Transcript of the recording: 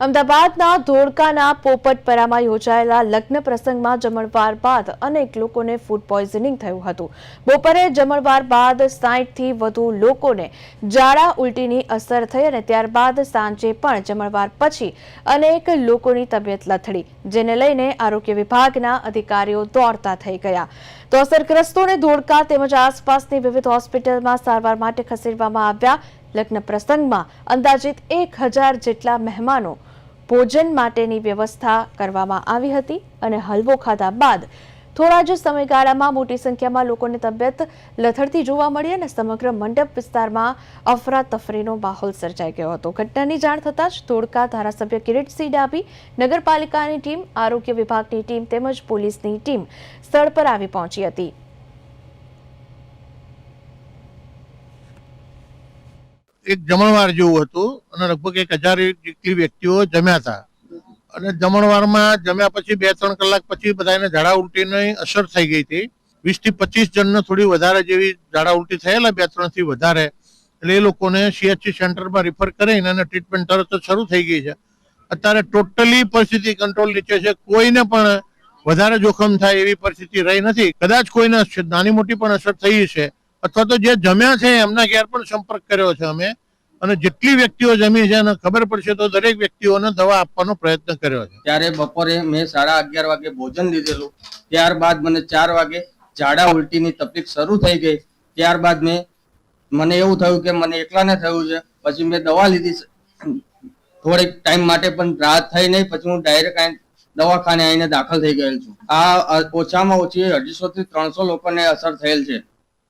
અમદાવાદના ધોળકાના પોપટપરામાં યોજાયેલા લગ્ન પ્રસંગમાં જમણવાર બાદ અનેક લોકોને ફૂડ પોઈઝનિંગ થયું હતું. બપોરે જમણવાર બાદ સાઠથી વધુ લોકોને ઝાડા ઉલટીની અસર થઈ અને ત્યારબાદ સાંજે પણ જમણવાર પછી અનેક લોકોની તબિયત લથડી, જેને લઈને આરોગ્ય વિભાગના અધિકારીઓ દોડતા થઈ ગયા. તો અસરગ્રસ્તોને ધોળકા તેમજ આસપાસની વિવિધ હોસ્પિટલમાં સારવાર માટે ખસેડવામાં આવ્યા. લગ્ન પ્રસંગમાં અંદાજિત એક હજાર જેટલા મહેમાનો ભોજન માટેની વ્યવસ્થા કરવામાં આવી હતી અને હલવો ખાધા બાદ થોડા જ સમયગાળામાં મોટી સંખ્યામાં લોકોની તબિયત લથડતી જોવા મળી અને સમગ્ર મંડપ વિસ્તારમાં અફરાતફરીનો માહોલ સર્જાઈ ગયો હતો. ઘટનાની જાણ થતાં જ ધોળકા ધારાસભ્ય કિરીટસિંહ ડાભી, નગરપાલિકાની ટીમ, આરોગ્ય વિભાગની ટીમ તેમજ પોલીસની ટીમ સ્થળ પર આવી પહોંચી હતી. એક જમણવાર જેવું હતું અને લગભગ એક હજાર જેટલી વ્યક્તિઓ જમ્યા હતા. અને જમણવારમાં જમ્યા પછી બે ત્રણ કલાક પછી બધાને ઝાડા ઉલટીની અસર થઈ ગઈ હતી. વીસથી પચીસ જણને થોડી વધારે જેવી ઝાડા ઉલટી થયેલા, બે ત્રણથી વધારે. એટલે એ લોકોને સીએચસી સેન્ટરમાં રિફર કરીને અને ટ્રીટમેન્ટ તરત શરૂ થઈ ગઈ છે. અત્યારે ટોટલી પરિસ્થિતિ કંટ્રોલ નીચે છે. કોઈને પણ વધારે જોખમ થાય એવી પરિસ્થિતિ રહી નથી. કદાચ કોઈને નાની મોટી પણ અસર થઈ છે અથવા તો જે જમ્યા છે એમના ઘેર પણ સંપર્ક કર્યો છે અમે. અને જેટલી વ્યક્તિઓ જમી છે અને ખબર પડશે તો દરેક વ્યક્તિઓને દવા આપવાનો પ્રયત્ન કર્યો છે. ત્યારે બપોરે મેં સાડા અગિયાર વાગે ભોજન લીધેલું. ત્યારબાદ મને ચાર વાગે ઝાડા ઉલટીની તકલીફ શરૂ થઈ ગઈ. ત્યારબાદ મેં, મને એવું થયું કે મને એકલાને થયું છે. પછી મેં દવા લીધી થોડીક ટાઈમ માટે પણ રાહત થઈ નહીં. પછી હું ડાયરેક્ટ દવાખાને આવીને દાખલ થઈ ગયેલ છું. આ ઓછામાં ઓછી અઢીસો થી ત્રણસો લોકોને અસર થયેલ છે.